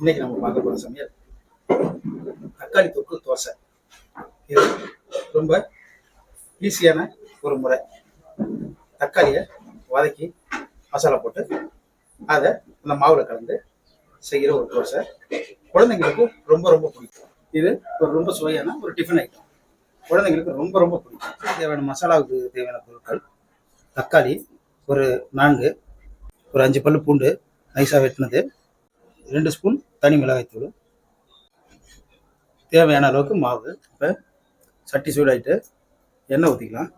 இன்னைக்கு நம்ம பார்க்க போகிற சமையல் தக்காளி தொக்கு தோசை. இது ரொம்ப ஈஸியான ஒரு முறை. தக்காளியை வதக்கி மசாலா போட்டு அதை அந்த மாவில் கலந்து செய்கிற ஒரு தோசை. குழந்தைங்களுக்கு ரொம்ப ரொம்ப பிடிக்கும். இது ஒரு ரொம்ப சுவையான ஒரு டிஃபன் ஐட்டம் குழந்தைங்களுக்கு ரொம்ப ரொம்ப பிடிக்கும். தேவையான மசாலாவுக்கு தேவையான பொருட்கள் தக்காளி ஒரு நான்கு ஒரு அஞ்சு பல்லு பூண்டு நைஸாக வெட்டினது. ரெண்டு ஸ்பூன் தனி மிளகாய்த்தூள். தேவையான அளவுக்கு மாவு. இப்போ சட்டி சூடாயிட்டு எண்ணெய் ஊற்றிக்கலாம்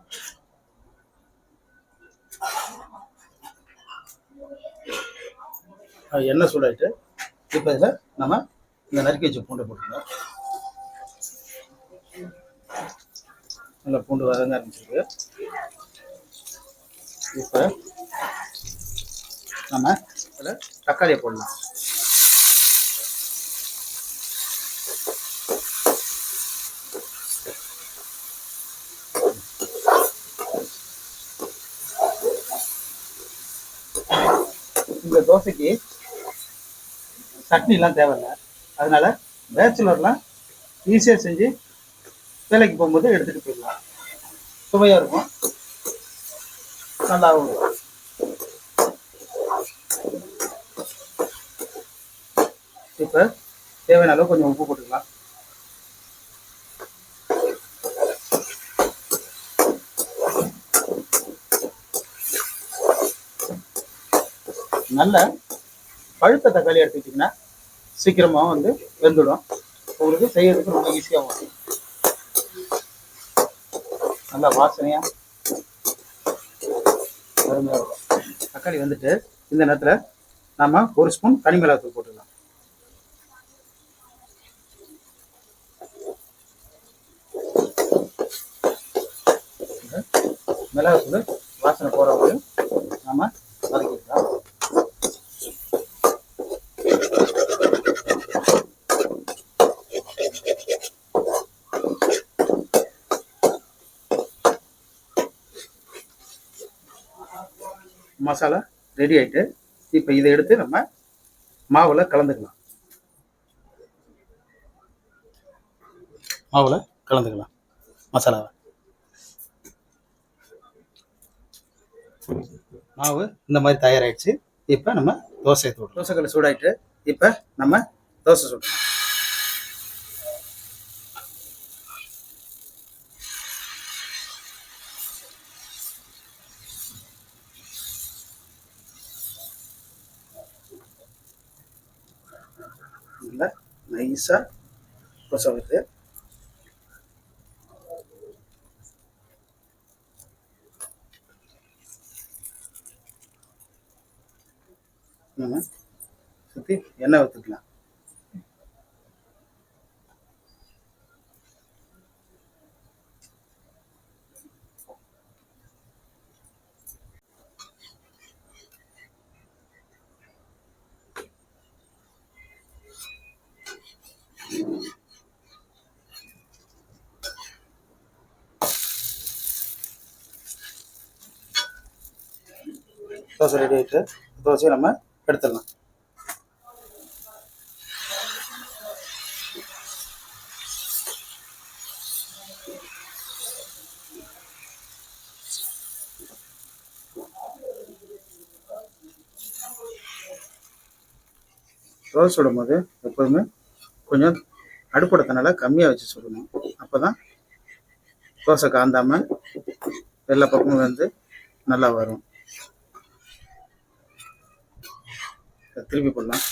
எண்ணெய் சூடாயிட்டு இப்போ இதில் நம்ம இந்த நறுக்கி வச்சு பூண்டை போட்டுக்கலாம். நல்லா பூண்டு வதங்க ஆரம்பிச்சிருக்கு. இப்போ நம்ம அதில் தக்காளியை போடலாம். இந்த தோசைக்கு சட்னிலாம் தேவையில்லை. அதனால பேச்சுலர்லாம் ஈஸியாக செஞ்சு வேலைக்கு போகும்போது எடுத்துகிட்டு போயிடலாம். சுவையாக இருக்கும். நல்லாவும் இருக்கும். இப்போ தேவையான அளவு கொஞ்சம் உப்பு போட்டுக்கலாம். நல்ல பழுத்த தக்காளி எடுத்துக்கிட்டிங்கன்னா சீக்கிரமாக வந்து வெந்துடும். உங்களுக்கு செய்யறதுக்கு ரொம்ப ஈஸியாகவும் வரும். நல்லா வாசனையாக அருமையாக இருக்கும் தக்காளி வந்துட்டு இந்த நேரத்தில் நாம ஒரு ஸ்பூன் கனிமிளகாத்தூள் போட்டுக்கலாம். மிளகாத்தூள் வாசனை போகிற வரையும் நாம வதக்கிக்கலாம். மசாலா ரெடி ஆயிட்டு இப்போ இதை எடுத்து நம்ம மாவுல கலந்துக்கலாம். மாவுல கலந்துக்கலாம் மசாலாவை. மாவு இந்த மாதிரி தயாராயிடுச்சு. இப்போ நம்ம தோசை தோட்டம் தோசைக்கல் சூடாயிட்டு இப்போ நம்ம தோசை சுடணும் நல்லா நைஸாக தோசை வருது நம்ம சுற்றி எண்ணெய் ஊற்றிக்கலாம் தோசை ரெடி ஆகிட்டு தோசையை நம்ம எடுத்துடலாம். தோசை சுடும்போது எப்போதுமே கொஞ்சம் அடுப்போட கம்மியாக வச்சு சுடணும். அப்போ தான் தோசை காந்தாமல் எல்லா பக்கமும் வந்து நல்லா வரும். திருப்பி போடலாம்.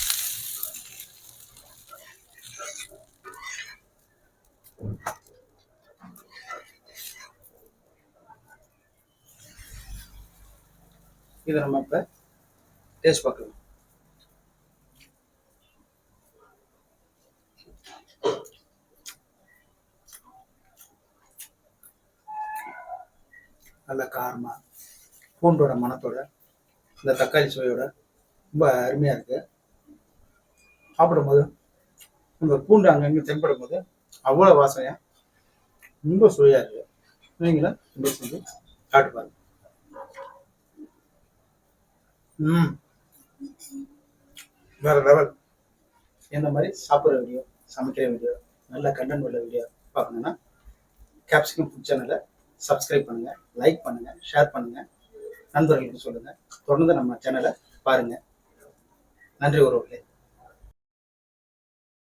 இதை நம்ம இப்போ டேஸ்ட் பார்க்கலாம். நல்ல காரமாக பூண்டோட மணத்தோட இந்த தக்காளி சுவையோட ரொம்ப அருமையாக இருக்குது சாப்பிடும்போது இந்த பூண்டு அங்கங்கே தென்படும் போது அவ்வளோ வாசனையாக ரொம்ப சுவையாக இருக்குது நீங்களும் இப்படி செஞ்சு சாப்பிட்டு பாருங்க. ம். வேற லெவல் இந்த மாதிரி சாப்பிட்ற வீடியோ சமைக்கிற வீடியோ நல்ல கண்டென்ட் உள்ள வீடியோ பார்க்கணுன்னா கேப்சிகம் ஃபுட் சேனலை சப்ஸ்கிரைப் பண்ணுங்கள் லைக் பண்ணுங்கள் ஷேர் பண்ணுங்கள் நண்பர்களுக்கு சொல்லுங்கள் தொடர்ந்து நம்ம சேனலை பாருங்கள் நன்றி உறவுகளே